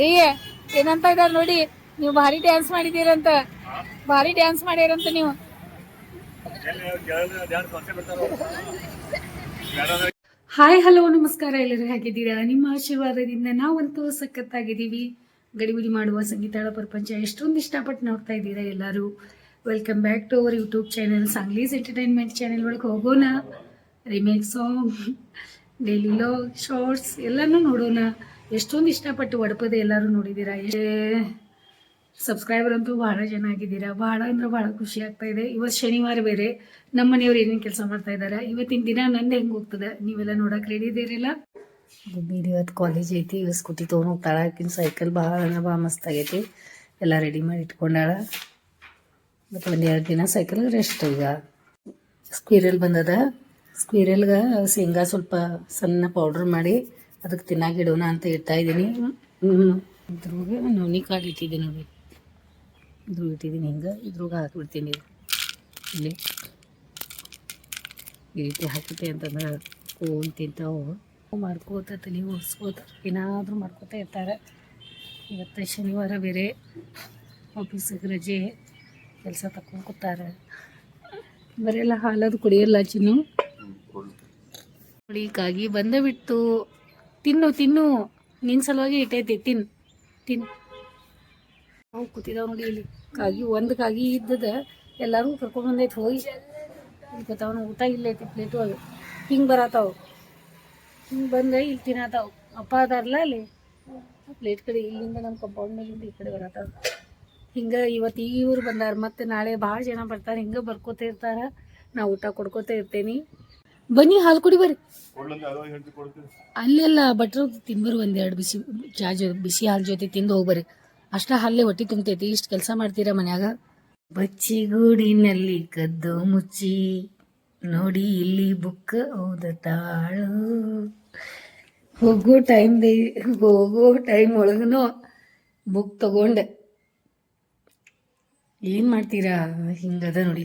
ರೀ ಏನಂತ ಇದಾರ ನೋಡಿ, ನೀವು ಭಾರಿ ಡ್ಯಾನ್ಸ್ ಮಾಡಿದೀರಂತ ಭಾರಿ ಡ್ಯಾನ್ಸ್ ಮಾಡ್ಯಾರಂತ ನೀವು. ಹಾಯ್ ಹಲೋ ನಮಸ್ಕಾರ ಎಲ್ಲರೂ ಹೇಗಿದ್ದೀರಾ? ನಿಮ್ಮ ಆಶೀರ್ವಾದದಿಂದ ನಾವಂತೂ ಸಖತ್ತಾಗಿದ್ದೀವಿ. ಗಡಿಬಿಡಿ ಮಾಡುವ ಸಂಗೀತಾಳ ಪ್ರಪಂಚ ಎಷ್ಟೊಂದು ಇಷ್ಟಪಟ್ಟು ನೋಡ್ತಾ ಇದ್ದೀರಾ ಎಲ್ಲರೂ. Welcome back to our YouTube channel ಸಾಂಗ್ಲೀಸ್ entertainment channel ಒಳಗೆ ಹೋಗೋಣ. Remake song daily vlog shorts ಎಲ್ಲನೂ ನೋಡೋಣ. ಎಷ್ಟೊಂದು ಇಷ್ಟಪಟ್ಟು ಒಡಪದೆ ಎಲ್ಲರೂ ನೋಡಿದ್ದೀರಾ? ಸಬ್ಸ್ಕ್ರೈಬರ್ ಅಂತೂ ಭಾಳ ಜನ ಆಗಿದ್ದೀರಾ? ಭಾಳ ಅಂದ್ರೆ ಬಹಳ ಖುಷಿ ಆಗ್ತಾ ಇದೆ. ಇವತ್ತು ಶನಿವಾರ ಬೇರೆ. ನಮ್ಮ ಮನೆಯವ್ರು ಏನೇನು ಕೆಲಸ ಮಾಡ್ತಾ ಇದ್ದಾರೆ? ಇವತ್ತಿನ ದಿನ ನಂದು ಹೆಂಗೆ ಹೋಗ್ತದೆ? ನೀವೆಲ್ಲ ನೋಡಕ್ಕೆ ರೆಡಿ ಇದೀರಿಲ್ಲ ಬೀಡಿ ಇವತ್ತು ಕಾಲೇಜ್ ಐತಿ. ಇವತ್ತು ಸ್ಕೂಟಿ ತೊಗೊಂಡು ಹೋಗ್ತಾಳ. ಆಕಿನ ಸೈಕಲ್ ಭಾಳ ಭಾಳ ಮಸ್ತ್ ಆಗೈತಿ. ಎಲ್ಲ ರೆಡಿ ಮಾಡಿ ಇಟ್ಕೊಂಡಾಳ. ಮತ್ತು ಒಂದು ಎರಡು ದಿನ ಸೈಕಲ್ ರೆಸ್ಟ್ ಈಗ. ಸ್ಕ್ವೀರಲ್ ಬಂದದ. ಸ್ಕ್ವೀರಲ್ಗೆ ಶೇಂಗಾ ಸ್ವಲ್ಪ ಸಣ್ಣ ಪೌಡ್ರ್ ಮಾಡಿ ಅದಕ್ಕೆ ತಿನ್ನಾಗಿಡೋಣ ಅಂತ ಇಡ್ತಾ ಇದ್ದೀನಿ. ಇದ್ರೊಳಗೆ ನವನಿ ಕಾಳು ಇಟ್ಟಿದ್ದೀನಿ ನೋಡಿ. ಇದ್ರ ಇಟ್ಟಿದ್ದೀನಿ ಹಿಂಗೆ ಇದ್ರೊಳಗೆ ಹಾಕಿಬಿಡ್ತೀನಿ ಇಲ್ಲಿ. ಈ ರೀತಿ ಹಾಕಿಟ್ಟೆ ಅಂತಂದ್ರೆ ಕೋನ್ ತಿಂತಾವು. ಮಾಡ್ಕೋತ ತಲೆ ಓಡಿಸ್ಕೋತ ಏನಾದರೂ ಮಾಡ್ಕೋತ ಇರ್ತಾರೆ. ಇವತ್ತು ಶನಿವಾರ ಬೇರೆ. ಆಫೀಸಿಗೆ ರಜೆ. ಕೆಲಸ ತಕೊಂಡು ಕೂತಾರೆ. ಬರೆಲ್ಲ ಹಾಲದು ಕುಡಿಯಲ್ಲ ಚಿನ್ನು. ಕುಡಿಯಕ್ಕಾಗಿ ಕಾಗಿ ಬಂದೇ ಬಿಟ್ಟು ತಿನ್ನು ತಿನ್ನು. ನಿನ್ನ ಸಲುವಾಗಿ ಇಟ್ಟೈತಿ, ತಿನ್ ತಿನ್. ಅವು ಕೂತಿದಾವ ನೋಡಿ ಇಲ್ಲಿ. ಕಾಗಿ, ಒಂದು ಕಾಗಿ ಇದ್ದದ ಎಲ್ಲರೂ ಕರ್ಕೊಂಡ್ ಬಂದೈತಿ ಹೋಗಿ. ಗೊತ್ತಾವ ಊಟ ಇಲ್ಲೈತಿ ಪ್ಲೇಟು ಅದು ಹಿಂಗೆ ಬರತ್ತಾವು ಹಿಂಗೆ ಬಂದ ಇಲ್ಲಿ ತಿನ್ನತ್ತಾವು ಅಪ್ಪ ಅದಾರಲ್ಲ ಅಲ್ಲಿ. ಪ್ಲೇಟ್ ಕಡೆ, ಇಲ್ಲಿಂದ ನಮ್ಮ ಕಂಪೌಂಡ್ ಮೇಲಿಂದ ಈ ಕಡೆ ಬರತ್ತಾವ ಹಿಂಗೆ ಇವತ್ತು ಇವ್ರು ಬಂದಾರ. ಮತ್ತೆ ನಾಳೆ ಭಾಳ ಜನ ಬರ್ತಾರೆ. ಹಿಂಗೆ ಬರ್ಕೋತ ಇರ್ತಾರೆ. ನಾ ಊಟ ಕೊಡ್ಕೋತ ಇರ್ತೇನಿ. ಬನ್ನಿ ಹಾಲು ಕುಡಿ ಬರ್ರಿ. ಅಲ್ಲೆಲ್ಲ ಭಟ್ರು ತಿನ್ಬರು ಒಂದೆರಡು ಬಿಸಿ ಚಾ ಜೊ ಬಿಸಿ ಹಾಲು ಜೊತೆ ತಿಂದು ಹೋಗ್ಬರ್ರಿ. ಅಷ್ಟ ಹಲ್ಲೆ ಹೊಟ್ಟಿ ತುಂಬತೈತಿ ಇಷ್ಟು ಕೆಲಸ ಮಾಡ್ತೀರಾ ಮನ್ಯಾಗ? ಬಚ್ಚಿಗೂಡಿನಲ್ಲಿ ಕದ್ದು ಮುಚ್ಚಿ ನೋಡಿ ಇಲ್ಲಿ ಬುಕ್ ಓದತಾಳು. ಹೋಗೋ ಟೈಮ್ ಹೋಗೋ ಟೈಮ್ ಒಳಗೂ ಬುಕ್ ತಗೊಂಡೆ. ಏನು ಮಾಡ್ತೀರಾ? ಹಿಂಗದ ನೋಡಿ.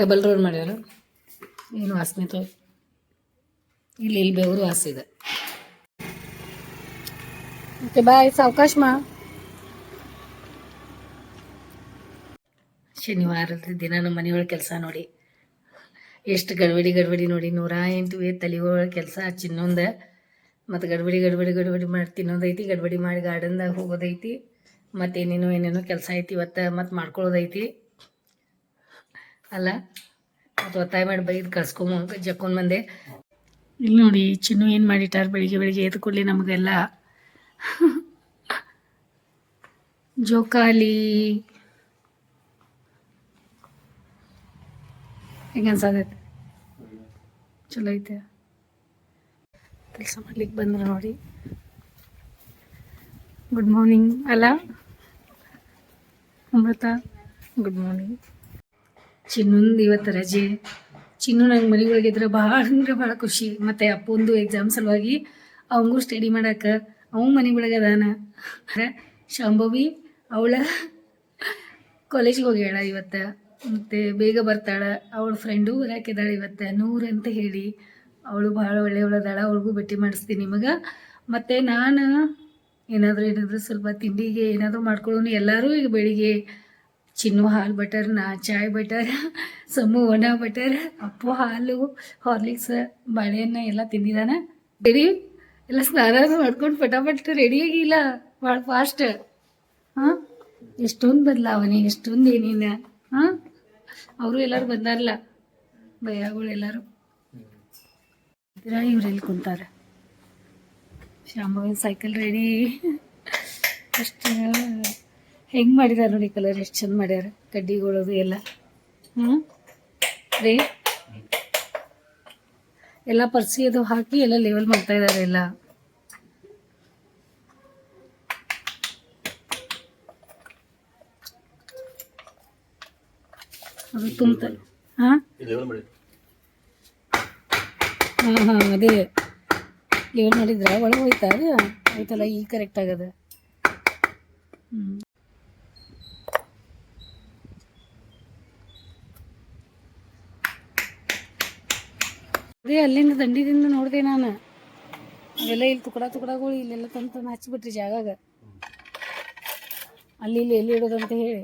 ಡಬಲ್ ರೋಲ್ ಮಾಡ್ಯಾರ? ಏನು ವಾಸನೆ ತೋ ಇಲ್ಲಿ ಇಲ್ಲಿ ಬೆವರು ವಾಸ ಇದೆ. ಓಕೆ ಬಾಯ್ ಸಾವಕಾಶ ಮಾ. ಶನಿವಾರದ ದಿನ ನಮ್ಮ ಮನೆಯೊಳಗೆ ಕೆಲಸ ನೋಡಿ. ಎಷ್ಟು ಗಡ್ಬಡಿ ಗಡ್ಬಡಿ ನೋಡಿ. ನೂರ ಎಂಟು ಏ ತಲೆ ಒಳಗೆ ಕೆಲಸ ಚಿನ್ನೊಂದ ಮತ್ತು ಗಡ್ಬಡಿ ಗಡ್ಬಡಿ ಗಡ್ಬಡಿ ಮಾಡಿ ತಿನ್ನೋದೈತಿ, ಗಡ್ಬಡಿ ಮಾಡಿ ಗಾರ್ಡನ್ದಾಗ ಹೋಗೋದೈತಿ. ಮತ್ತು ಏನೇನೋ ಏನೇನೋ ಕೆಲಸ ಐತಿ ಇವತ್ತು ಮತ್ತು ಮಾಡ್ಕೊಳ್ಳೋದೈತಿ ಅಲ್ಲ, ಮತ್ತು ಒತ್ತಾಯ ಮಾಡಿ ಬೈದು ಕಳ್ಸ್ಕೊಂಬ ಜಕ್ಕೊಂಡು ಬಂದೆ. ಇಲ್ಲಿ ನೋಡಿ, ಚಿನ್ನು ಏನು ಮಾಡಿಟ್ಟಾರ ಬೆಳಿಗ್ಗೆ ಬೆಳಿಗ್ಗೆ ಎದ್ದು ಕೊಡಲಿ ನಮಗೆಲ್ಲ ಜೋಕಾಲಿ. ಹೆಂಗೆ ಅನ್ಸತೈತೆ ಚಲೋ ಐತೆ. ಕೆಲಸ ಮಾಡ್ಲಿಕ್ಕೆ ಬಂದ್ರೆ ನೋಡಿ. ಗುಡ್ ಮಾರ್ನಿಂಗ್ ಅಲ್ಲ? ಅಮೃತ ಗುಡ್ ಮಾರ್ನಿಂಗ್ ಚಿನ್ನೊಂದು ಇವತ್ತು ರಜೆ. ಚಿನ್ನು ನಂಗೆ ಮನೆಗೆ ಹೋಗಿದ್ರೆ ಭಾಳ ಅಂದ್ರೆ ಭಾಳ ಖುಷಿ. ಮತ್ತು ಅಪ್ಪಂದು ಎಕ್ಸಾಮ್ ಸಲುವಾಗಿ ಅವಂಗೂ ಸ್ಟಡಿ ಮಾಡಕ್ಕೆ ಅವನು ಮನೆ ಒಳಗೆ ಅದಾನ ಶಾಂಭವಿ, ಅವಳ ಕಾಲೇಜಿಗೆ ಹೋಗ್ಯಾಳ ಇವತ್ತು. ಮತ್ತು ಬೇಗ ಬರ್ತಾಳೆ. ಅವಳ ಫ್ರೆಂಡು ಬರಾಕಿದ್ದಾಳೆ ಇವತ್ತು. ನೂರು ಅಂತ ಹೇಳಿ. ಅವಳು ಭಾಳ ಒಳ್ಳೆಯವಳದಾಳ. ಅವಳಿಗೂ ಭೇಟಿ ಮಾಡಿಸ್ತೀನಿ ನಿಮಗೆ. ಮತ್ತು ನಾನು ಏನಾದರೂ ಏನಾದರೂ ಸ್ವಲ್ಪ ತಿಂಡಿಗೆ ಏನಾದರೂ ಮಾಡ್ಕೊಳ್ಳೋನು. ಎಲ್ಲರೂ ಈಗ ಬೆಳಿಗ್ಗೆ ಚಿನ್ನು ಹಾಲು ಬಟರ್ ನಾ ಚಾಯ್ ಬಟರ್ ಸಮು ಒಣ ಬಟರ್ ಅಪ್ಪು ಹಾಲು ಹಾರ್ಲಿಕ್ಸ್ ಬಾಳೆಹಣ್ಣು ಎಲ್ಲ ತಿಂದಿದ್ದಾನೆ ರೆಡಿ? ಎಲ್ಲ ಸ್ನಾನ ಮಾಡ್ಕೊಂಡು ಪಟಾಪಟ್ ರೆಡಿ ಆಗಿಲ್ಲ ಭಾಳ ಫಾಸ್ಟ್ ಹಾಂ? ಎಷ್ಟೊಂದು ಬದಲಾವಣೆ ಎಷ್ಟೊಂದು ಏನೇನ ಹಾಂ? ಅವರು ಎಲ್ಲರೂ ಬಂದಾರಲ್ಲ. ಭಯಗಳು ಎಲ್ಲರೂ. ಇವ್ರೆಲ್ಲಿ ಕುಂತಾರೆ. ಶಾಂಭವಿ ಸೈಕಲ್ ರೆಡಿ ಅಷ್ಟು ಹೆಂಗೆ ಮಾಡಿದಾರ ನೋಡಿ ಕಲರ್ ಎಷ್ಟು ಚಂದ ಮಾಡ್ಯಾರ ಕಡ್ಡಿಗಳದು ಎಲ್ಲ. ಹ್ಮ್? ರೀ? ಎಲ್ಲ ಪರ್ಸಿ ಅದು ಹಾಕಿ ಎಲ್ಲ ಲೆವೆಲ್ ಮಾಡ್ತಾ ಇದ್ದಾರೆ ಎಲ್ಲ. ಅದು ತುಂಬ ಹಾ? ಹಾ ಹಾಂ ಅದೇ. ಲೆವೆಲ್ ಮಾಡಿದ್ರ? ಒಳಗೆ ಹೋಯ್ತಾ ಆಯ್ತಲ್ಲ, ಈಗ ಕರೆಕ್ಟ್ ಆಗದ? ಅದೇ ಅಲ್ಲಿಂದ ದಂಡಿದಿಂದ ನೋಡಿದೆ ನಾನು. ಅವೆಲ್ಲ ಇಲ್ಲಿ ತುಕಡ ತುಕಡಗಳು ಇಲ್ಲೆಲ್ಲ ತಂದು ತಂದು ಹಚ್ಚಿಬಿಟ್ರಿ ಜಾಗಾಗ. ಅಲ್ಲಿ ಇಲ್ಲಿ ಎಲ್ಲಿ ಇಡೋದಂತ ಹೇಳಿ.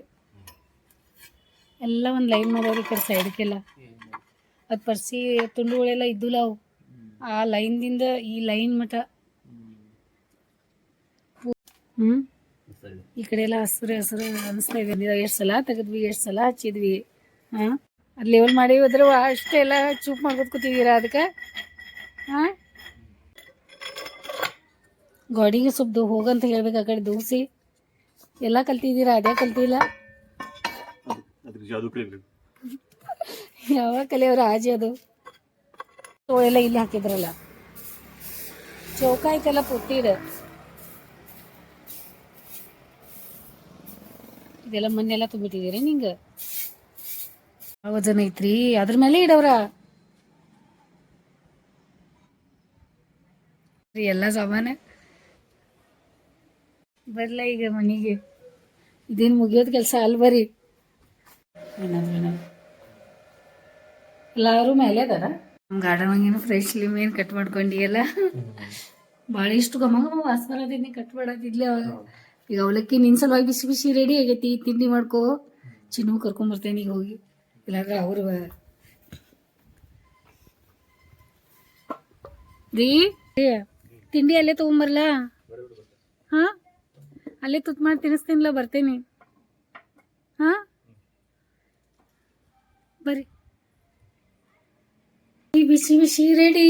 ಎಲ್ಲ ಒಂದು ಲೈನ್ ಮಾಡೋರು ಈ ಕಡೆ ಅದು ಪರ್ಸಿ ತುಂಡುಗಳೆಲ್ಲ ಇದ್ದುಲ್ಲ ಅವು. ಆ ಲೈನ್ದಿಂದ ಈ ಲೈನ್ ಮಠ ಹ್ಞೂ ಈ ಕಡೆ ಎಲ್ಲ ಹಸಿರು ಹಸಿರು ಅನಿಸ್ತಾ ಇದೆ. ಎಷ್ಟು ಸಲ ತೆಗೆದ್ವಿ ಎಷ್ಟು ಸಲ ಹಚ್ಚಿದ್ವಿ? ಹಾಂ? ಅಲ್ಲಿ ಲೆವೆಲ್ ಮಾಡಿ ಹೋದ್ರೆ ಅಷ್ಟೆಲ್ಲ ಚೂಪ್ ಮಾಡ್ಕೊತ ಕೂತಿದ್ದೀರಾ ಅದಕ್ಕೆ? ಹಾಂ? ಗಾಡಿಗೆ ಸ್ವಲ್ಪ ಹೋಗಂತ ಹೇಳ್ಬೇಕು ಆ ಕಡೆ ದೂಸಿ ಎಲ್ಲ ಕಲ್ತಿದ್ದೀರಾ? ಅದೇ ಕಲ್ತಿಲ್ಲ? ಅದಕ್ಕೆ ಜಾದು ಕಲಿಬೇಕು? ಯಾವಾಗ ಕಲಿಯವ್ರ? ಆಜಿ ಅದು. ಎಲ್ಲ ಇಲ್ಲಿ ಹಾಕಿದ್ರಲ್ಲ? ಚೌಕ ಐತೆಲ್ಲ ಇದೆಲ್ಲ ಮನೆಯೆಲ್ಲ ತುಂಬಿಟ್ಟಿದ್ದೀರಿ ನಿಂಗೆ? ಯಾವ ವಜನ್ ಐತ್ರಿ ಅದ್ರ ಮೇಲೆ ಇಡವ್ರ? ಎಲ್ಲ ಸಾಮಾನ? ಬರ್ಲ ಈಗ ಮನೆಗೆ? ಇದೇನು ಮುಗಿಯೋದು ಕೆಲಸ ಅಲ್ ಏನಾದ್ರು ಎಲ್ಲಾರು ಮೇಲೆ ಅದಾರ? ಗಾರ್ಡನ್ ಒಳಗೇನು ಫ್ರೆಶ್ ಲಿಮೇನ್ ಕಟ್ ಮಾಡ್ಕೊಂಡಿಯಲ್ಲ? ಭಾಳ ಇಷ್ಟು ಘಮ ಘಮ ವಾಸ ಕಟ್ ಮಾಡೋದಿದ್ಲೆ ಅವಾಗ ಈಗ ಅವಲಕ್ಕಿ ನಿನ್ ಸಲುವಾಗಿ ಬಿಸಿ ಬಿಸಿ ರೆಡಿ ಆಗೈತಿ ತಿಂಡಿ ಮಾಡ್ಕೋ. ಚಿನ್ನು ಕರ್ಕೊಂಬರ್ತೇನೆ ಈಗ ಹೋಗಿ. ಇಲ್ಲಾಂದ್ರೆ ಅವರು ರೀ, ತಿಂಡಿ ಅಲ್ಲೇ ತಗೊಂಬರ್ಲ? ಹಾ? ಅಲ್ಲೇ ತುತ್ ಮಾಡಿ ತಿನ್ನಿಸ್ತೀನಿಲ್ಲ ಬರ್ತೇನೆ. ಹಾ? ಬರ್ರಿ ಈ ಬಿಸಿ ಬಿಸಿ ರೆಡಿ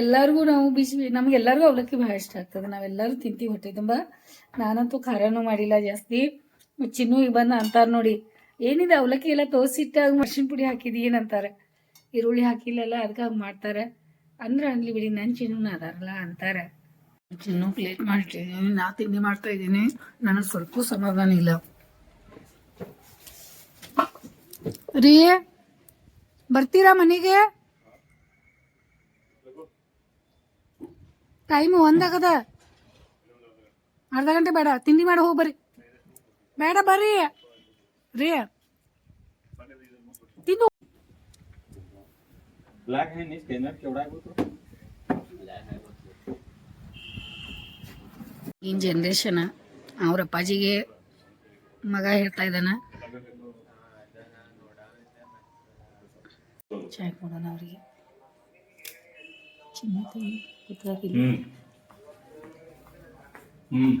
ಎಲ್ಲರಿಗೂ ನಾವು ಬಿಸಿ ನಮ್ಗೆ ಎಲ್ಲರಿಗೂ ಅವಲಕ್ಕಿ ಭಾಳ ಇಷ್ಟ ಆಗ್ತದೆ. ನಾವೆಲ್ಲರೂ ತಿಂತೀವಿ ಹೊಟ್ಟೆ ತುಂಬ. ನಾನಂತೂ ಖಾರನೂ ಮಾಡಿಲ್ಲ ಜಾಸ್ತಿ. ಚಿನ್ನು ಈಗ ಬಂದು ಅಂತಾರೆ ನೋಡಿ, ಏನಿದೆ ಅವಲಕ್ಕಿ ಎಲ್ಲ ತೋಸಿಟ್ಟಾಗ ಮೆಣಸಿನ ಪುಡಿ ಹಾಕಿದಿ, ಏನಂತಾರೆ. ಈರುಳ್ಳಿ ಹಾಕಿಲ್ಲಲ್ಲ ಅದಕ್ಕೆ ಹಂಗೆ ಮಾಡ್ತಾರೆ. ಅಂದ್ರೆ ಅನ್ಲಿ ಬಿಡಿ ನನ್ನ ಚಿನ್ನು ಅದಾರಲ್ಲ ಅಂತಾರೆ. ಚಿನ್ನು ಪ್ಲೇಟ್ ಮಾಡ್ತೀನಿ, ನಾ ತಿಂಡಿ ಮಾಡ್ತಾ ಇದ್ದೀನಿ. ನನಗೆ ಸ್ವಲ್ಪ ಸಮಾಧಾನ ಇಲ್ಲ. ರೀ ಬರ್ತೀರಾ ಮನೆಗೆ? ಟೈಮ್ ಒಂದಾಗದ? ಅರ್ಧ ಗಂಟೆ ಬೇಡ ತಿಂಡಿ ಮಾಡಿ ಹೋಗಿ ಬರ್ರಿ. ಬೇಡ ಬರ್ರಿ. ರೀ. ತಿಂದು ಈ ಜನ್ರೇಷನ್ ಅವ್ರ ಅಪ್ಪಾಜಿಗೆ ಮಗ ಹೇಳ್ತಾ ಇದ್ದಾನೆ. ಚಾಯ್ ಕೊಡೋಣ ಅವರಿಗೆ ಚಿನ್ನ ತಂಗಿ ಕೂತ್ಕೊಳ್ತೀನಿ. हम्म हम्म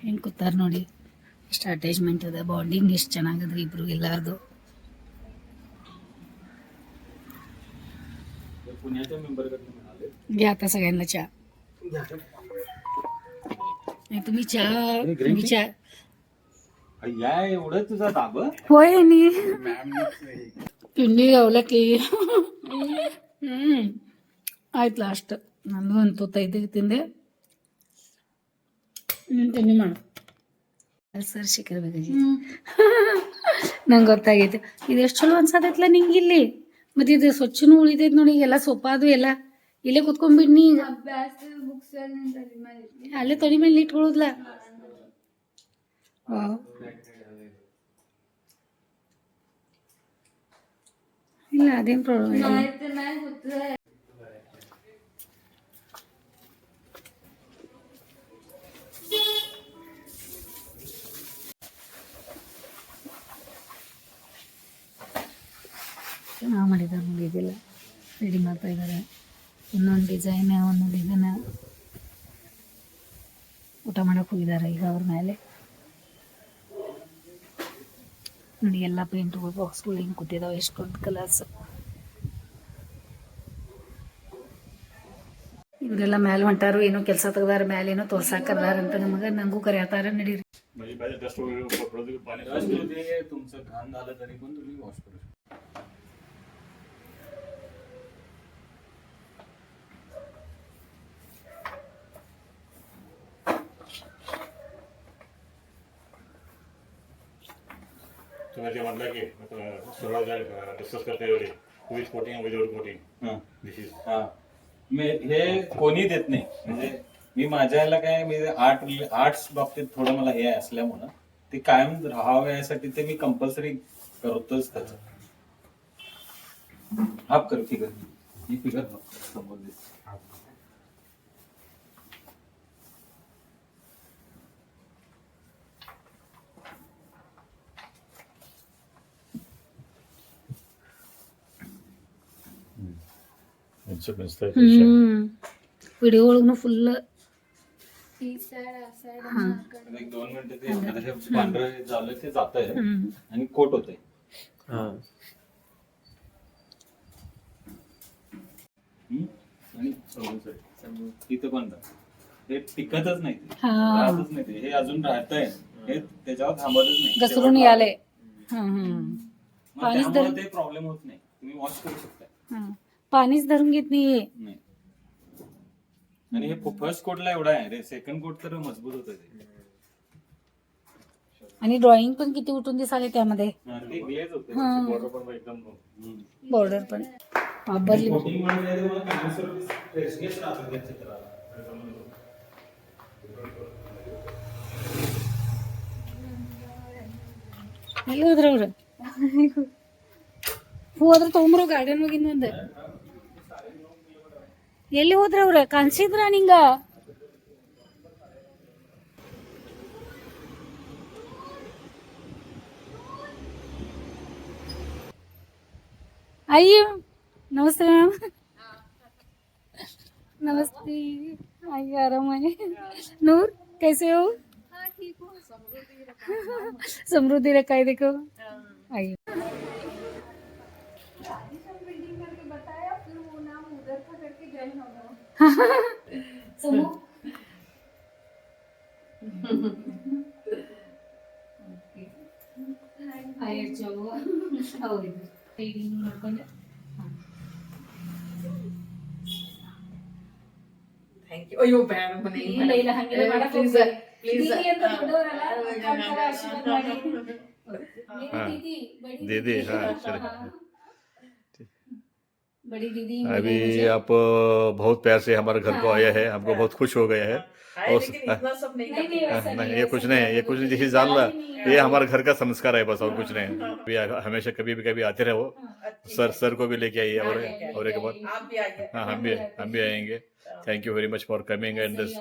ಹೆಂಗೆ ಕೂತಾರ ನೋಡಿ ಎಷ್ಟು ಅಟ್ಯಾಚ್ಮೆಂಟ್ ಅದ ಬಾಂಡಿಂಗ್ ಎಷ್ಟು ಚೆನ್ನಾಗದ್ರಿ ಇಬ್ರು ಎಲ್ಲಾರ್ದು पुण्याच्या मेंबर कडे मिळाले घ्या आता सगळ्यांना चहा नाही तुम्ही चहा तुम्ही चहा या एवढं तुझा दाब होय नी ತಿಂಡಿ ಅವಲಕ್ಕಿ ಹ್ಞೂ ಆಯ್ತು ಲಾಸ್ಟ್ ನಂದು ಒಂದು ತುತ್ತೈದು ತಿಂದೆ ನೀನು ತಿಂಡಿ ಮಾಡು ಸರ್ ಸಿಕ್ಕಿರ್ಬೇಕಾಗಿತ್ತು ನಂಗೆ ಗೊತ್ತಾಗೈತೆ ಇದು ಎಷ್ಟು ಚಲೋ ಅನ್ಸತೈತ್ಲ ನಿಂಗೆ ಇಲ್ಲಿ ಮತ್ತೆ ಇದು ಸ್ವಚ್ಛನೂ ಉಳಿತೈತೆ ನೋಡಿ ಎಲ್ಲ ಸೊಪ್ಪಾದು ಎಲ್ಲ ಇಲ್ಲೇ ಕುತ್ಕೊಂಡ್ಬಿಡ್ನಿ ಈಗ ಅಲ್ಲೇ ತೊಡಿ ಮೇಲೆ ಇಟ್ಕೊಳ್ಳೋದ್ಲ. ಇಲ್ಲ ಅದೇನು ಪ್ರಾಬ್ಲಮ್ ಮಾಡಿದ್ದಾರೆ ನೋಡಿ ಇದೆಲ್ಲ. ರೆಡಿ ಮಾಡ್ತಾ ಇದ್ದಾರೆ ಇನ್ನೊಂದು ಡಿಸೈನ್ ಒಂದೊಂದು ಡಿಸೈನ್ ಊಟ ಮಾಡಕ್ಕೆ ಹೋಗಿದ್ದಾರೆ ಈಗ ಅವ್ರ ಮೇಲೆ. ನೋಡಿ ಎಲ್ಲ ಪೇಂಟ್ಗಳು ಬಾಕ್ಸ್ಗಳು ಹಿಂಗೆ ಎಷ್ಟು ಎಷ್ಟೊಂದು ಕಲರ್ಸ್ ಇವರೆಲ್ಲ ಮ್ಯಾಲ ಹೊಂಟಾರು ಏನೋ ಕೆಲಸ ತೆಗ್ದಾರ ಮ್ಯಾಲ ಏನೋ ತೋರ್ಸಾಕರ್ದಾರ ಅಂತ ನಮಗೆ ನಂಗೂ ಕರೆಯತಾರ ನಡೀರಿ. तुम्ही म्हटलं की सुरुवात डिस्कस करते एवढे. With coating without coating this is हा. मे हे कोणी देत नाही. म्हणजे मी माझ्या याला काय मी आर्ट आर्ट्स बाबतीत थोडं मला हे असल्यामुळं ते कायम राहावं यासाठी ते मी कंपल्सरी करतोच त्याच. हाफ कर फिगर ही फिगर समोर दिसते. पिढी ओळखणं फुल्ल. एक दोन झालं ते आणि कोट तिथं पण हे टिकतच नाही ते. हे. अजून हे त्याच्यावर थांबतच नाही. घसरून हम्म, हम्म. प्रॉब्लेम होत नाही. तुम्ही वॉश करू शकता पाणीच धरून घेत नाहीये. नाही. आणि हे फर्स्ट कोटला एवढा आहे रे. सेकंड कोट तर मजबूत होत आणि ड्रॉइंग पण किती उठून दिसाले त्यामध्ये. बॉर्डर पण वापरली. Coating मुळे ते तुम्हाला ಎಲ್ಲಿ ಹೋದ್ರ ಅವ್ರ ಕಾಣಿಸಿದ್ರ ನಿಂಗ ಅಯ್ಯೋ ನಮಸ್ತೆ ಮ್ಯಾಮ್ नमस्ते आई आराम है नूर कैसे हो समृद्धि रखा है देखो आई Sumo? ಹೈಯರ್ ಚಲೋ ಹೌದು ರೀಡಿಂಗ್ ಮಾಡ್ಕೊಂಡು ಥ್ಯಾಂಕ್ ಯು ಅಯ್ಯೋ ಬೇಡ ಮನೆ ಇಲ್ಲ ಇಲ್ಲ ಹಂಗೆಲ್ಲ ಮಾಡಕ್ ಪ್ಲೀಸ್ ಪ್ಲೀಸ್ ಅಂತ ದೊಡ್ಡವರಲ್ಲ ಆಶೀರ್ವಾದ ಮಾಡಿ ದೀದಿ ಬಡಿ ದೀದಿ ಹಾ ಸರಿ बड़ी दीदी अभी मुझे। आप बहुत प्यार से हमारे घर को आया है हमको बहुत खुश हो गया है। है और- लेकिन इतना सब नहीं नहीं, नहीं, नहीं नहीं, ये कुछ नहीं है ये कुछ नहीं जैसे जान ला। ये हमारे घर का संस्कार है बस और कुछ नहीं। अभी हमेशा कभी भी कभी आते रहो। अच्छी सर सर को भी लेके आइए और और एक बार। आप भी आइए। हाँ हम भी हम भी आएँगे। Thank you very much for coming and this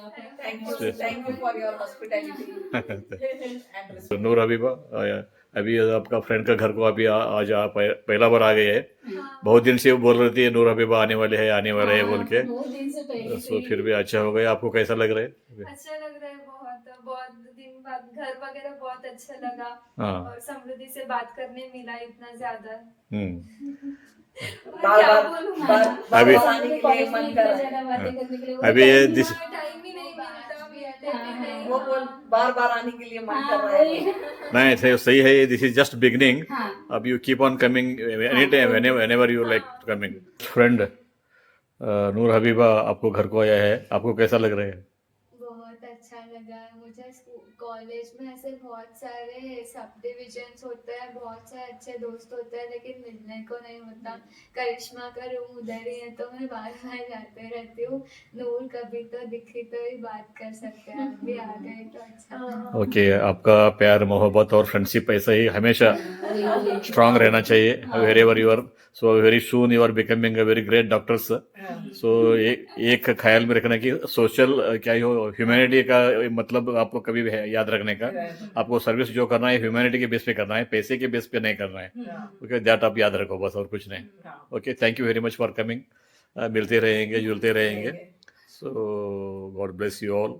thank you for your hospitality Noor Habiba अभी आपका फ्रेंड का घर को अभी आ- आज आप पहला बार आ गए हैं। बहुत दिन से वो बोल रही थी नूर हबीबा आने वाले हैं आने वाले हैं बोल के। से से सो फिर भी अच्छा हो गया। आपको कैसा लग रहा है? अच्छा लग रहा है बहुत बहुत दिन बाद घर वगैरह बहुत अच्छा लगा। हाँ। और समृद्धि से बात करने मिला इतना ज़्यादा। हम्म। अभी- बार आने के लिए मन कर रहा है। अभी ये दिस ही वो बोल बार बार आने के लिए मन कर रहा है। नहीं सही- सही है दिस इज़ जस्ट बिगनिंग हाँ। अब you keep on coming any time whenever you like coming friend Noor Habiba आपको घर को आया है आपको कैसा लग रहा है? बहुत अच्छा लगा। मुझे कॉलेज में ऐसे बहुत सारे सब डिविजन्स होते हैं बहुत से अच्छे दोस्त होते हैं लेकिन मिलने को नहीं होता। करिश्मा का रूम उधर ही है तो मैं बार बार जाते रहती हूँ। नूर कभी तो दिखी तो ही बात कर सकते हैं अभी आ गए तो अच्छा लगा। ओके आपका प्यार मोहब्बत और फ्रेंडशिप ऐसा ही हमेशा स्ट्रांग रहना चाहिए। Wherever you so very soon you are becoming a very great doctors सो एक एक ख्याल में रखना कि सोशल क्या हो ह्यूमैनिटी का मतलब आपको कभी भी है याद रखने का आपको सर्विस जो करना है ह्यूमैनिटी के बेस पे करना है पैसे के बेस पे नहीं करना है ओके दैट आप याद रखो बस और कुछ नहीं okay thank you very much for coming मिलते रहेंगे जुलते रहेंगे so God bless you all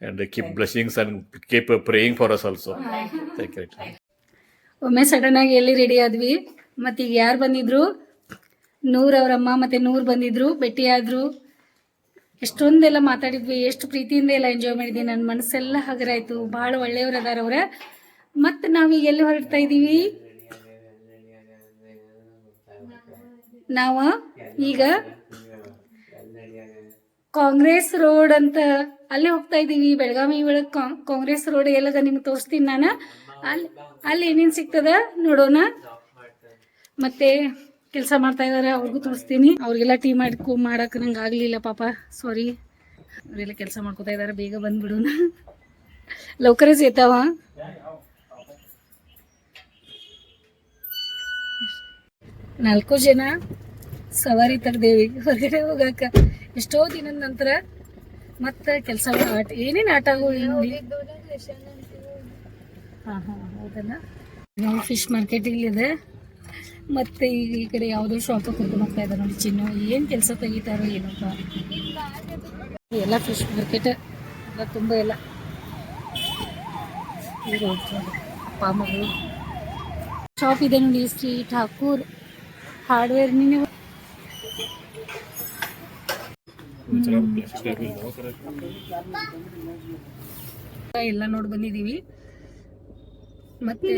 and keep blessings and keep praying for us also. Thank you. ಒಮ್ಮೆ ಸಡನ್ ಆಗಿ ಎಲ್ಲಿ ರೆಡಿ ಆದ್ವಿ ಮತ್ತೆ ಈಗ ಯಾರು ಬಂದಿದ್ರು ನೂರ್ ಅವ್ರ ಅಮ್ಮ ಮತ್ತೆ ನೂರ್ ಬಂದಿದ್ರು, ಭೇಟಿಯಾದ್ರು. ಎಷ್ಟೊಂದೆಲ್ಲ ಮಾತಾಡಿದ್ವಿ, ಎಷ್ಟು ಪ್ರೀತಿಯಿಂದ ಎಲ್ಲ ಎಂಜಾಯ್ ಮಾಡಿದ್ವಿ. ನನ್ನ ಮನಸ್ಸೆಲ್ಲ ಹಗರಾಯ್ತು. ಭಾಳ ಒಳ್ಳೆಯವ್ರು ಅದಾರ ಅವ್ರ. ಮತ್ತೆ ನಾವೀಗ ಎಲ್ಲಿ ಹೊರಡ್ತಾ ಇದ್ದೀವಿ ನಾವ ಈಗ ಕಾಂಗ್ರೆಸ್ ರೋಡ್ ಅಂತ ಅಲ್ಲೇ ಹೋಗ್ತಾ ಇದ್ದೀವಿ ಬೆಳಗಾವಿ ಒಳಗೆ ಕಾಂಗ್ರೆಸ್ ರೋಡ್ ಎಲ್ಲದ ನಿಮ್ಗೆ ತೋರಿಸ್ತೀನಿ ನಾನು. ಅಲ್ಲಿ ಅಲ್ಲಿ ಏನೇನು ಸಿಗ್ತದ ನೋಡೋಣ. ಮತ್ತೆ ಕೆಲಸ ಮಾಡ್ತಾ ಇದ್ದಾರೆ ಅವ್ರಿಗೂ ತೋರಿಸ್ತೀನಿ. ಅವ್ರಿಗೆಲ್ಲ ಟೀ ಮಾಡ್ಕೊ ಮಾಡಕ್ಕೆ ನಂಗೆ ಆಗಲಿಲ್ಲ ಪಾಪ. ಸಾರಿ ಅವರೆಲ್ಲ ಕೆಲಸ ಮಾಡ್ಕೋತಾ ಇದ್ದಾರೆ ಬೇಗ ಬಂದ್ಬಿಡೋಣ. ಲೌಕರೇ ಸೇತಾವ. ನಾಲ್ಕು ಜನ ಸವಾರಿ ತರದೇವಿ ಹೊರಗಡೆ ಹೋಗಾಕ ಎಷ್ಟೋ ದಿನದ ನಂತರ ಮತ್ತೆ ಕೆಲಸ ಆಟ ಏನೇನು ಆಟಗಳು ಹಾ ಹಾ, ಹೌದಲ್ಲ? ನಾವು ಫಿಶ್ ಮಾರ್ಕೆಟ್ ಇಲ್ಲಿದೆ. ಮತ್ತೆ ಈಗ ಈ ಕಡೆ ಯಾವುದೋ ಶಾಪ್ ಕರ್ಕೊಂಡು ಹೋಗ್ತಾ ಇದ್ದಾರೆ ನೋಡಿ ಚಿನ್ನು. ಏನು ಕೆಲಸ ತೆಗಿತಾರೋ ಏನಪ್ಪ ಎಲ್ಲ ಫಿಶ್ ಮಾರ್ಕೆಟ್ ಎಲ್ಲ ತುಂಬ ಎಲ್ಲ. ಈಗ ಹೋಗ್ತಾರೆ. ಅಪ್ಪ ಮಗಳು ಶಾಪ್ ಇದೆ ನೋಡಿ, ಶ್ರೀ ಠಾಕೂರ್ ಹಾರ್ಡ್ವೇರ್ ನೀವು. ಎಲ್ಲ ನೋಡ್ ಬಂದಿದೀವಿ ಮತ್ತೆ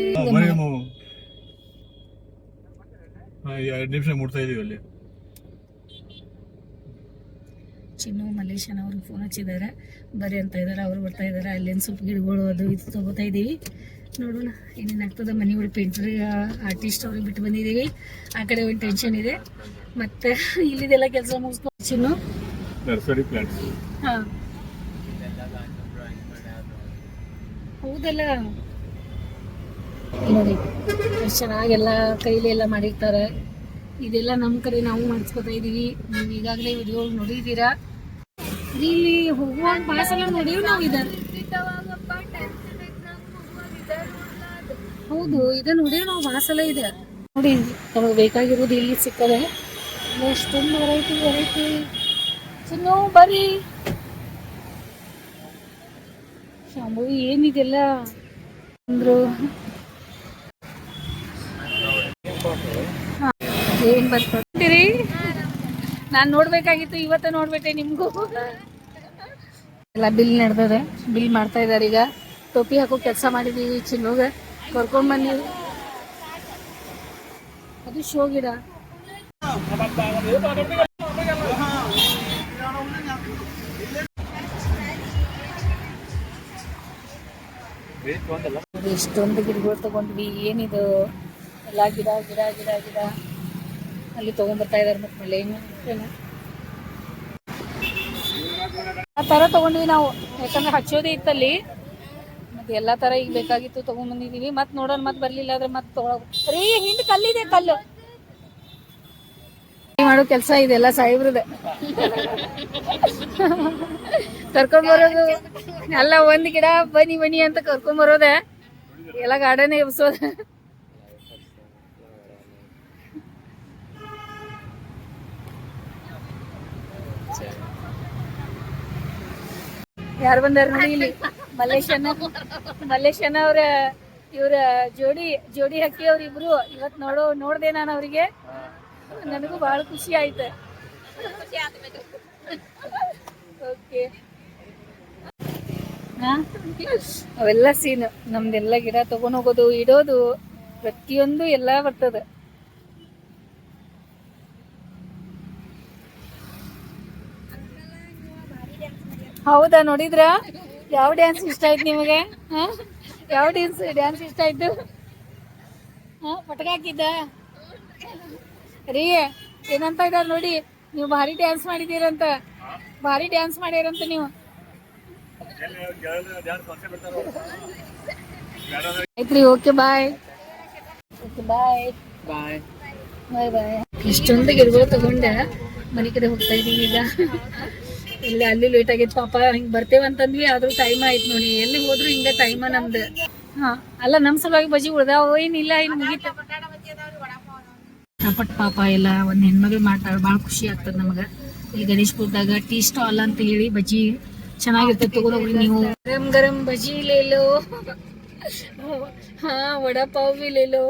ಎರಡು ನಿಮಿಷ ಮುಟ್ತಾ ಇದೀವಿ ಅಲ್ಲಿ. ಚಿನ್ನು ಮಲೇಶನ್ ಅವ್ರಿಗೆ ಫೋನ್ ಹಚ್ಚಿದ್ದಾರೆ. ಬರೀ ಅಂತ ಇದ್ದಾರೆ ಅವರು ಬರ್ತಾ ಇದ್ದಾರೆ. ಅಲ್ಲೇನು ಸ್ವಲ್ಪ ಗಿಡಗಳು ಅದು ಇದು ತಗೋತಾ ಇದೀವಿ. ನೋಡೋಣ ಏನೇನು ಆಗ್ತದೆ. ಮನೆ ಒಳಗೆ ಪೇಂಟ್ರ್ ಆರ್ಟಿಸ್ಟ್ ಅವ್ರಿಗೆ ಬಿಟ್ಟು ಬಂದಿದ್ದೀವಿ. ಆ ಕಡೆ ಒಂದು ಟೆನ್ಷನ್ ಇದೆ. ಮತ್ತೆ ಇಲ್ಲಿದೆಲ್ಲ ಕೆಲಸ ಮುಗಿಸ್ಕೊಂಡು ಚಿನ್ನು? ನರ್ಸರಿ ಪ್ಲಾಂಟ್ಸ್ ಹಾಂ. ಹೌದಲ್ಲ? ನೋಡಿ ಎಷ್ಟು ಚೆನ್ನಾಗೆಲ್ಲ ಕೈಲಿ ಎಲ್ಲ ಮಾಡಿರ್ತಾರೆ. ಇದೆಲ್ಲ ನಮ್ಮ ಕಡೆ ನಾವು ಮಾಡಿಸ್ಕೊತಾ ಇದ್ದೀವಿ ನೀವು ಈಗಾಗಲೇ ವಿಡಿಯೋ ನೋಡಿದ್ದೀರಾ? ಇಲ್ಲಿ ಹೋಗುವಾಗ ಭಾಳ ನೋಡೀವಿ ನಾವು ಇದೇ ಹೌದು ಇದನ್ನ ನೋಡೀವಿ ನಾವು ಭಾಳ ಇದೆ. ನೋಡಿ, ನಮಗೆ ಬೇಕಾಗಿರೋದು ಇಲ್ಲಿ ಸಿಕ್ಕದೆ. ಎಷ್ಟೊಂದು ವೆರೈಟಿ ವೆರೈಟಿ ಚೆನ್ನೋ ಬರ್ರಿ. ಶಾಂಭು ಏನಿದೆಲ್ಲ ಅಂದ್ರು ಹಾ, ಏನ್ ಬರ್ತೀರಿ ನಾನು ನೋಡ್ಬೇಕಾಗಿತ್ತು ಇವತ್ತ ನೋಡ್ಬಿಟ್ಟೆ ನಿಮ್ಗೂ. ಎಲ್ಲ ಬಿಲ್ ನಡೆದದೆ ಬಿಲ್ ಮಾಡ್ತಾ ಇದಾರೆ ಈಗ. ಟೋಪಿ ಹಾಕೋ ಕೆಲಸ ಮಾಡಿದೀವಿ ಚಿನ್ನೋಗ. ಕರ್ಕೊಂಡ್ ಬನ್ನಿ. ಅದು ಶೋ ಗಿಡ. ಎಷ್ಟೊಂದು ಗಿಡಗಳು ತಗೊಂಡ್ವಿ. ಏನಿದು? ಎಲ್ಲ ಗಿಡ ಗಿಡ ಗಿಡ ಗಿಡ. ಅಲ್ಲಿ ತಗೊಂಡ್ಬರ್ತಾ ಇದಾರೆ ಮತ್ತೆ ಮಳೆ ಏನು? ಆ ತರ ತಗೊಂಡ್ವಿ ನಾವು. ಯಾಕಂದ್ರೆ ಹಚ್ಚೋದೇ ಇತ್ತಲ್ಲಿ. ಮತ್ತೆ ಎಲ್ಲಾ ತರ ಈಗ ಬೇಕಾಗಿತ್ತು ತಗೊಂಡ್ಬಂದಿದೀವಿ ಮತ್ತೆ ನೋಡೋಣ, ಮತ್ತೆ ಬರ್ಲಿಲ್ಲ ಆದ್ರೆ ಮತ್ತೆ ಹಿಂದ ಕಲ್ಲಿದೆ ಕಲ್ಲು. ಮಾಡೋ ಕೆಲಸ ಇದೆಲ್ಲ ಸಾಹೇಬ್ರದ ಕರ್ಕೊಂಡ್ ಬರೋದು ಎಲ್ಲ ಒಂದ್ ಗಿಡ ಬನ್ನಿ ಬನಿ ಅಂತ ಕರ್ಕೊಂಡ್ ಬರೋದೆ. ಎಲ್ಲ ಗಾರ್ಡನ್ ಎಬ್ಸೋದ. ಯಾರು ಬಂದಾರ ಇಲ್ಲಿ? ಮಲ್ಲೇಶನ ಮಲ್ಲೇಶನ ಅವ್ರ, ಇವ್ರ ಜೋಡಿ ಜೋಡಿ ಹಕ್ಕಿ ಅವ್ರ ಇಬ್ರು ಇವತ್ ನೋಡೋ, ನೋಡ್ದೆ ನಾನು ಅವ್ರಿಗೆ. ನನಗೂ ಬಹಳ ಖುಷಿ ಆಯ್ತು. ಓಕೆ. ಅವೆಲ್ಲ ಸೀನ್ ನಮ್ದೆಲ್ಲ ಗಿಡ ತಗೊಂಡ್ ಹೋಗೋದು, ಇಡೋದು, ಪ್ರತಿಯೊಂದು ಎಲ್ಲ ಬರ್ತದ. ಹೌದಾ ನೋಡಿದ್ರ? ಯಾವ ಡ್ಯಾನ್ಸ್ ಇಷ್ಟ ಆಯ್ತು ನಿಮಗೆ? ಹಾ? ಯಾವ ಡ್ಯಾನ್ಸ್ ಡ್ಯಾನ್ಸ್ ಇಷ್ಟ ಆಯ್ತು? ಹಾ ಪಟಕ ಹಾಕಿದ್ದ? ರೀ ಏನಂತ ಇದಾರ ನೋಡಿ ನೀವು ಭಾರಿ ಡ್ಯಾನ್ಸ್ ಮಾಡಿದೀರಂತ ಭಾರಿ ಡ್ಯಾನ್ಸ್ ಮಾಡ್ಯಾರಂತ ನೀವು. ಆಯ್ತ್ರಿ ಓಕೆ ಬಾಯ್ ಓಕೆ ಬಾಯ್ ಬಾಯ್ ಬಾಯ್ ಬಾಯ್ ಇಷ್ಟೊಂದು ಗಿಡಗಳು ತಗೊಂಡೆ. ಮನೆ ಕಡೆ ಹೋಗ್ತಾ ಇದೀವಿ ಈಗ. ಇಲ್ಲಿ ಅಲ್ಲಿ ಲೇಟ್ ಆಗೈತೆ ಪಾಪ ಹಿಂಗ್ ಬರ್ತೇವೆ ಅಂತಂದ್ವಿ ಆದ್ರೂ ಟೈಮ್ ಆಯ್ತು ನೋಡಿ ಎಲ್ಲಿ ಹೋದ್ರು ಹಿಂಗ ಟೈಮ ನಮ್ದು ಹಾ ಅಲ್ಲ ನಮ್ ಸಲುವಾಗಿ ಬಜಿ ಉಳ್ದಾವ ಏನಿಲ್ಲ ಇನ್ ಮುಗೀತ ಪಟ್ ಪಾಪ ಎಲ್ಲ ಒಂದ್ ಹೆಣ್ಮಗಳು ಮಾಡ್ತಾಳ ಭಾಳ ಖುಷಿ ಆಗ್ತದ ನಮಗ ಇಲ್ಲಿ ಗಣೇಶ್ಪುರದಾಗ ಟೀ ಸ್ಟಾಲ್ ಅಂತ ಹೇಳಿ ಬಜ್ಜಿ ಚೆನ್ನಾಗಿರ್ತದೆ ತಗೋರಿ ನೀವು ಗರಂ ಗರಂ ಬಜ್ಜಿ ಲೇಲೋ हाँ वड़ा पाव भी ले लो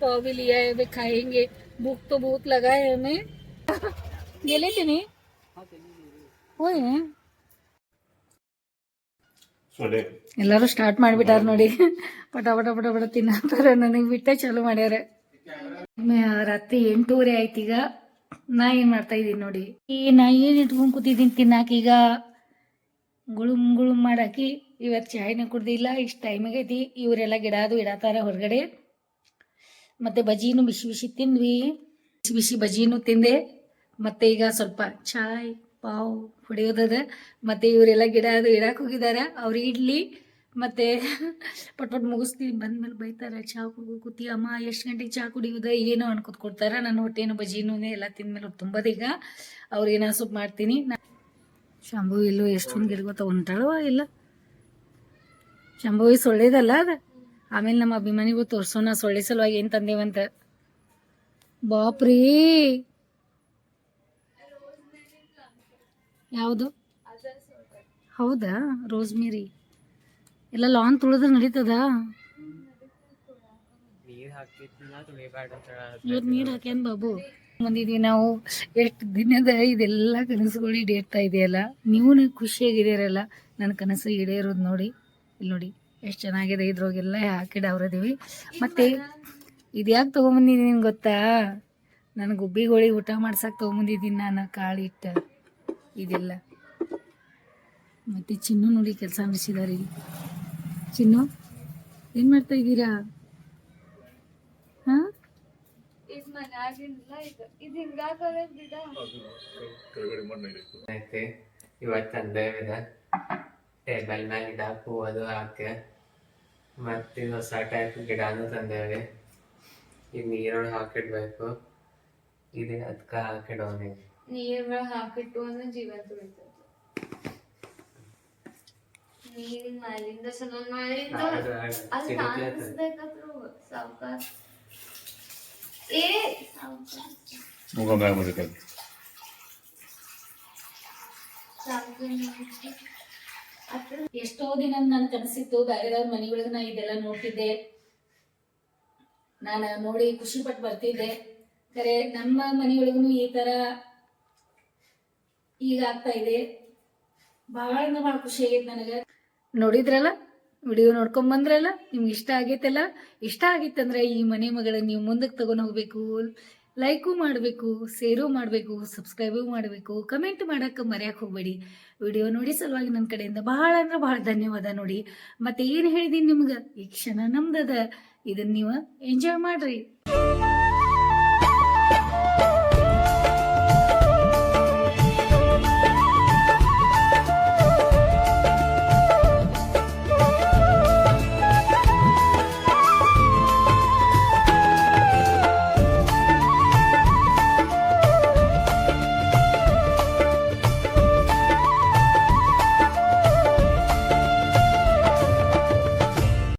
पाव भी लिया है अभी खाएंगे भूख तो बहुत लगा है हमें गेले तुम्ही होय ಎಲ್ಲರೂ ಸ್ಟಾರ್ಟ್ ಮಾಡ್ಬಿಟ್ಟಾರ ನೋಡಿ. ಪಟ ಪಟ ಪಟ ಪಟ ತಿನ್ನತ್ತಾರ ನನಗೆ ಬಿಟ್ಟೆ ಚಾಲು ಮಾಡ್ಯಾರ. ರಾತ್ರಿ ಎಂಟೂವರೆ ಆಯ್ತು ಈಗ. ನಾ ಏನ್ ಮಾಡ್ತಾ ಇದೀನಿ ನೋಡಿ. ಈ ನಾ ಏನ್ ಇಟ್ಕೊಂಡ್ ಕೂತಿದ್ದೀನಿ ತಿನ್ನಾಕ ಈಗ? ಗುಳುಮ್ ಗುಳುಮ್ ಮಾಡಾಕಿ ಇವತ್ತು ಚಾಯ್ನ ಕುಡ್ದಿಲ್ಲ ಇಷ್ಟು ಟೈಮ್ ಆಗೈತಿ ಇವರೆಲ್ಲ ಗಿಡ ಅದು ಇಡತಾರ ಹೊರಗಡೆ. ಮತ್ತೆ ಬಜಿನೂ ಬಿಸಿ ಬಿಸಿ ತಿಂದ್ವಿ. ಬಿಸಿ ಬಿಸಿ ಬಜಿನೂ ತಿಂದೆ. ಮತ್ತೆ ಈಗ ಸ್ವಲ್ಪ ಚಾಯ್. ಪಾವ್ ಹೊಡೆಯೋದದ ಮತ್ತು ಇವರೆಲ್ಲ ಗಿಡ ಅದು ಇಡಕ್ಕೆ ಹೋಗಿದ್ದಾರೆ ಅವ್ರು ಇಡ್ಲಿ, ಮತ್ತು ಪಟ್ ಪಟ್ ಬಂದ ಬಂದ್ಮೇಲೆ ಬೈತಾರೆ ಚಹಾ ಕುಡಿದು ಕೂತಿ, ಅಮ್ಮ ಎಷ್ಟು ಗಂಟೆಗೆ ಚಹಾ ಕುಡಿಯೋದ? ಏನೋ ಅನ್ಕೊತ್ ಕೊಡ್ತಾರೆ. ನನ್ನ ಹೊಟ್ಟೆನೋ ಬಜೀನೂ ಎಲ್ಲ ತಿಂದ್ಮೇಲೆ ತುಂಬದೀಗ ಅವ್ರು ಏನೋ ಸೊಪ್ಪು ಮಾಡ್ತೀನಿ. ಶಂಭು ಇಲ್ಲೋ ಎಷ್ಟೊಂದು ಗಿಡಗೊತ್ತ ಹೊಂಟಾಳವ ಇಲ್ಲ? ಶಂಭು ಸೊಳ್ಳೆದಲ್ಲ ಅದ. ಆಮೇಲೆ ನಮ್ಮ ಅಭಿಮಾನಿಗೂ ತೋರ್ಸೋಣ ಸೊಳ್ಳೆ ಸಲುವಾಗಿ ಏನು ತಂದೇವಂತ. ಬಾಪ್ರೀ! ಯಾವುದು? ಹೌದಾ? ರೋಸ್ಮೇರಿ. ಎಲ್ಲ ಲಾನ್ ತುಳಿದ್ರೆ ನಡೀತದ? ಇವತ್ತು ನೀರು ಹಾಕ್ಯಾನ ಬಾಬು? ಬಂದಿದೀವಿ ನಾವು. ಎಷ್ಟು ದಿನದ ಇದೆಲ್ಲ ಕನಸುಗಳು ಈಡೇರ್ತಾ ಇದೆಯಲ್ಲ? ನೀವು ಖುಷಿಯಾಗಿದ್ದೀರಲ್ಲ? ನನ್ನ ಕನಸು ಈಡೇರೋದು ನೋಡಿ. ಇಲ್ಲಿ ನೋಡಿ ಎಷ್ಟು ಚೆನ್ನಾಗಿದೆ ಇದ್ರೊಳಗೆಲ್ಲ ಹಾಕಿಡವ್ರದೀವಿ ಮತ್ತೆ ಇದು ಯಾಕೆ ತೊಗೊಂಬಂದಿದ್ದೀನಿ ಗೊತ್ತಾ? ನನ್ನ ಗುಬ್ಬಿಗಳಿಗೆ ಊಟ ಮಾಡ್ಸಕ್ಕೆ ತೊಗೊಂಬಂದಿದ್ದೀನಿ ನಾನು ಕಾಳಿಟ್ಟು. ಇದೆಲ್ಲ. ಮತ್ತೆ ಚಿನ್ನು ನೋಡಿ ಕೆಲಸ ನಡೆಸಿದಾರೆ ಇಲ್ಲಿ. ಚಿನ್ನು ಏನು ಮಾಡ್ತಾ ಇದ್ದೀರಾ? ಹಾಂ? ಇವತ್ತು ತಂದೇವಿದೆ ಟೇಬಲ್ ಮ್ಯಾಲ ಗಿಡ ಹೂವದು ಹಾಕಿ. ಮತ್ತೆ ಹೊಸ ಟೈಪ್ ಗಿಡನೂ ತಂದೇವೆ. ಈಗ ನೀರೊಳಗೆ ಹಾಕಿಡ್ಬೇಕು. ಇದೆ ಅದಕ್ಕೆ ಹಾಕಿಡೋನಿ ನೀರ್ ಹಾಕಿಟ್ಟು ಅಂದ್ರೆ ಜೀವಂತ ಉಳಿತದೆ ನೀರಿನ ಮ್ಯಾಲಿಂದ ಸಲ ಮ್ಯಾಲಿಂದ ಅಲ್ಲಿ ಕಾಣಿಸ್ಬೇಕಾದ್ರು ಸಾವುಕಾರ. ಏ ಅದ್ರ ಎಷ್ಟೋ ದಿನ ನನ್ನ ಕನಸಿತ್ತು ಬೇರೆದವ್ರ ಮನೆಗಳಿಗೆ ನಾ ಇದೆಲ್ಲ ನೋಡ್ತಿದ್ದೆ. ನಾನು ನೋಡಿ ಖುಷಿ ಪಟ್ಟು ಬರ್ತಿದ್ದೆ. ಖರೆ ನಮ್ಮ ಮನೆಯೊಳಗೂ ಈ ತರ ಈಗ ಆಗ್ತಾ ಇದೆ ಬಹಳ ಬಹಳ ಖುಷಿ ಆಗೈತೆ ನನಗೆ. ನೋಡಿದ್ರಲ್ಲ? ವಿಡಿಯೋ ನೋಡ್ಕೊಂಡ್ ಬಂದ್ರಲ್ಲ? ನಿಮ್ಗೆ ಇಷ್ಟ ಆಗೈತಲ್ಲ? ಇಷ್ಟ ಆಗಿತ್ತಂದ್ರೆ ಈ ಮನೆ ಮಗಳ ನೀವು ಮುಂದಕ್ಕೆ ತಗೊಂಡು ಹೋಗ್ಬೇಕು. ಲೈಕು ಮಾಡಬೇಕು ಶೇರು ಮಾಡಬೇಕು ಸಬ್ಸ್ಕ್ರೈಬು ಮಾಡಬೇಕು. ಕಮೆಂಟ್ ಮಾಡಕ್ಕೆ ಮರೆಯಕ್ಕೆ ಹೋಗಬೇಡಿ. ವಿಡಿಯೋ ನೋಡಿ ಸಲುವಾಗಿ ನನ್ನ ಕಡೆಯಿಂದ ಬಹಳ ಅಂದ್ರೆ ಬಹಳ ಧನ್ಯವಾದ ನೋಡಿ. ಮತ್ತೆ ಏನು ಹೇಳಿದೀನಿ ನಿಮ್ಗೆ? ಈ ಕ್ಷಣ ನಮ್ದದ. ಇದನ್ನ ನೀವು ಎಂಜಾಯ್ ಮಾಡ್ರಿ.